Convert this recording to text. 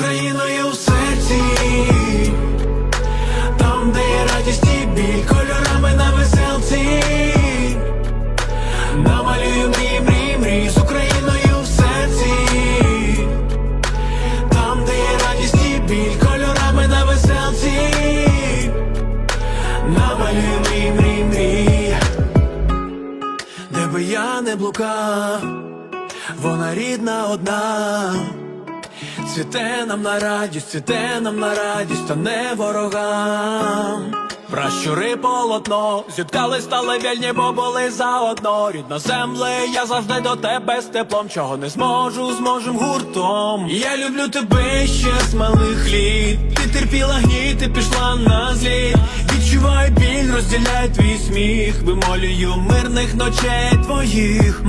Україною в серці, там, де є радість і біль, кольорами на веселці. Намалюю мрії, мрії, мрії з Україною в серці, там, де є радість і біль, кольорами на веселці. Намалюю мрії, мрії, мрії, де би я не блукав, вона рідна одна. Цвіте нам на радість, цвіте нам на радість, та не ворогам. Пращури полотно, зіткали стали вільні, бо були заодно. Рідна земле, я завжди до тебе з теплом, чого не зможу, зможем гуртом. Я люблю тебе ще з малих літ. Ти терпіла гніт, ти пішла на зліт. Відчуваю біль, розділяй твій сміх, вимолюю мирних ночей твоїх.